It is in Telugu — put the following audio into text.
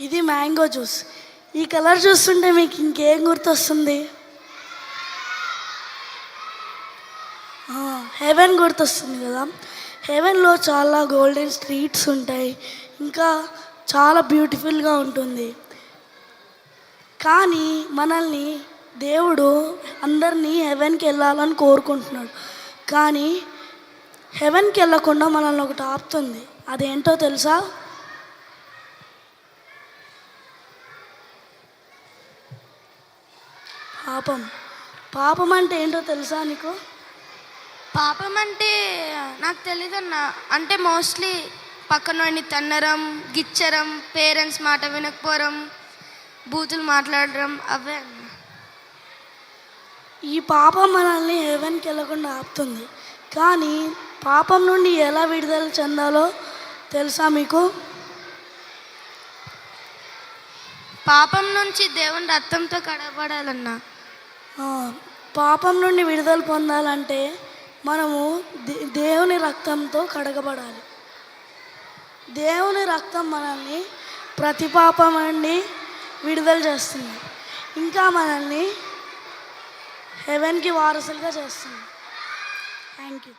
ఇది మ్యాంగో జ్యూస్. ఈ కలర్ చూస్తుంటే మీకు ఇంకేం గుర్తొస్తుంది? హెవెన్ గుర్తొస్తుంది కదా. హెవెన్లో చాలా గోల్డెన్ స్ట్రీట్స్ ఉంటాయి. ఇంకా చాలా బ్యూటిఫుల్గా ఉంటుంది. కానీ మనల్ని దేవుడు అందరినీ హెవెన్కి వెళ్ళాలని కోరుకుంటున్నాడు. కానీ హెవెన్కి వెళ్ళకుండా మనల్ని ఒకటి ఆపుతుంది. అదేంటో తెలుసా? పాపం. పాపం అంటే ఏంటో తెలుసా నీకు? పాపం అంటే నాకు తెలీదన్న. అంటే మోస్ట్లీ పక్కనోడిని తన్నరం గిచ్చరం పేరెంట్స్ మాట వినకపోవడం బూతులు మాట్లాడడం అవే అన్న. ఈ పాపం మనల్ని హెవెన్కి వెళ్ళకుండా ఆపుతుంది. కానీ పాపం నుండి ఎలా విడుదల చెందాలో తెలుసా మీకు? పాపం నుంచి దేవుని రక్తంతో కడగబడాలన్న. ఆ, పాపం నుండి విడుదల పొందాలంటే మనము దే- దేవుని రక్తంతో కడగబడాలి. దేవుని రక్తం మనల్ని ప్రతి పాపం నుండి విడుదల చేస్తుంది. ఇంకా మనల్ని హెవెన్కి వారసులుగా చేస్తుంది. Thank you.